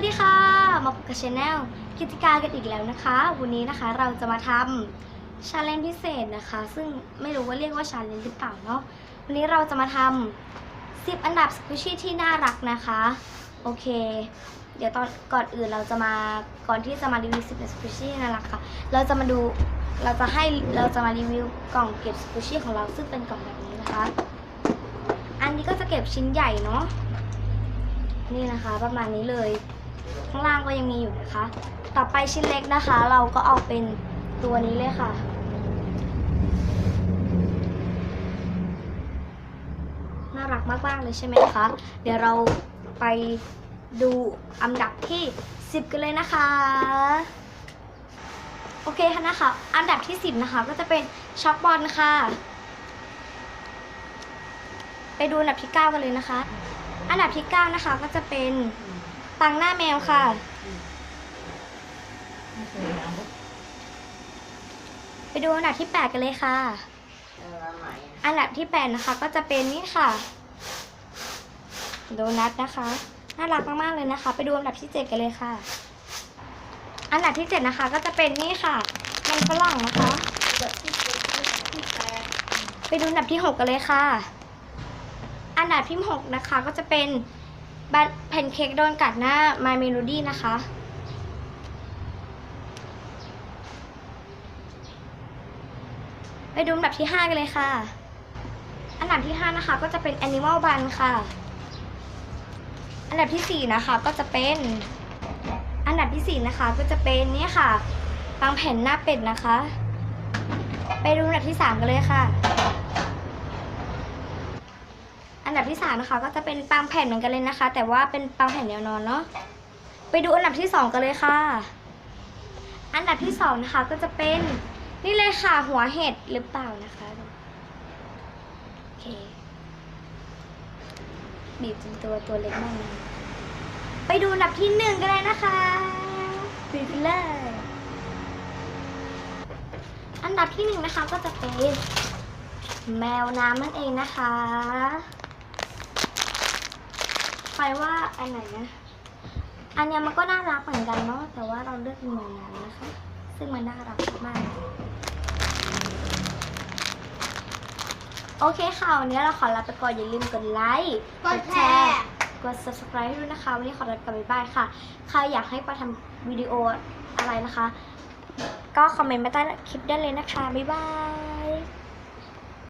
วัสดีค่ะ มาพบกับชาแนลกิจการกันอีกแล้วนะคะ วันนี้นะคะเราจะมาทำชาเลนจ์พิเศษนะคะ ซึ่งไม่รู้ว่าเรียกว่าชาเลนจ์หรือเปล่าเนาะวันนี้เราจะมาทำ10 อันดับสกุชี่ที่น่ารักนะคะ โอเค เดี๋ยวตอนก่อนอื่นเราจะมาก่อนที่จะมารีวิว10สกุชี่น่ารักค่ะเราจะมาดูเราจะให้เราจะมารีวิวกล่องเก็บสกุชี่ของเราซึ่งเป็นกล่องแบบนี้นะคะ อันนี้ก็จะเก็บชิ้นใหญ่เนาะนี่นะคะประมาณนี้เลย ข้างล่างก็ยังมีอยู่นะคะ ต่อไปชิ้นเล็กนะคะ เราก็เอาเป็นตัวนี้เลยค่ะ น่ารักมากๆเลยใช่ไหมคะ เดี๋ยวเราไปดูอันดับที่ 10 กันเลยนะคะ โอเคค่ะนะคะ อันดับที่ 10 นะคะ ก็จะเป็นช็อกบอลค่ะ ไปดูอันดับที่ 9 กันเลยนะคะ อันดับที่ 9 นะคะก็จะเป็น ตังหน้าแมวค่ะ ไปดูอันดับที่ 8 กันเลยค่ะ อันดับที่ 8 นะคะ ก็จะเป็นนี่ค่ะ โดนัทนะคะ น่ารักมากๆเลยนะคะ ไปดูอันดับที่ 7 กันเลยค่ะ อันดับที่ 7 นะคะ ก็จะเป็นนี่ค่ะมันฝรั่งนะคะ ไปดูอันดับที่ 6 กันเลยค่ะ อันดับที่ 6 นะคะ ก็จะเป็นบัต แพนเค้กโดนกัดหน้า My Melody นะคะ ไปดูอันดับที่ 5 กันเลยค่ะ อันดับที่ 5 นะคะก็จะเป็น Animal Bun ค่ะ อันดับที่ 4 นะคะก็จะเป็น อันดับที่ 4 นะคะก็จะเป็นนี่ค่ะบางแผ่นหน้าเป็ดนะคะ ไปดูอันดับที่ 3 กันเลยค่ะ อันดับที่สามนะคะ ก็จะเป็นปังแผ่นเหมือนกันเลยนะคะ แต่ว่าเป็นปังแผ่นแนวนอนเนาะไปดูอันดับที่สองกันเลยค่ะ อันดับที่สองนะคะก็จะเป็นนี่เลยค่ะหัวเห็ดหรือเปล่านะคะโอเคบีบจนตัวตัวเล็กมากเลยไปดูอันดับที่หนึ่งกันเลยนะคะบีบไปเลยอันดับที่หนึ่งนะคะก็จะเป็นแมวน้ำนั่นเองนะคะ ใครว่าอันไหนนะ อันเนี้ยมันก็น่ารักเหมือนกันเนาะ แต่ว่าเราเลือกเป็นเหมือนนั้นนะคะ ซึ่งมันน่ารักมาก โอเคค่ะ วันนี้เราขอลาไปก่อนอย่าลืมกดไลค์ กดแชร์ กด subscribe ให้ด้วยนะคะ วันนี้ขอลาไปก่อนบ๊ายบายค่ะ ใครอยากให้ปาทำวิดีโออะไรนะคะ ก็คอมเมนต์มาใต้คลิปได้เลยนะคะ บ๊ายบาย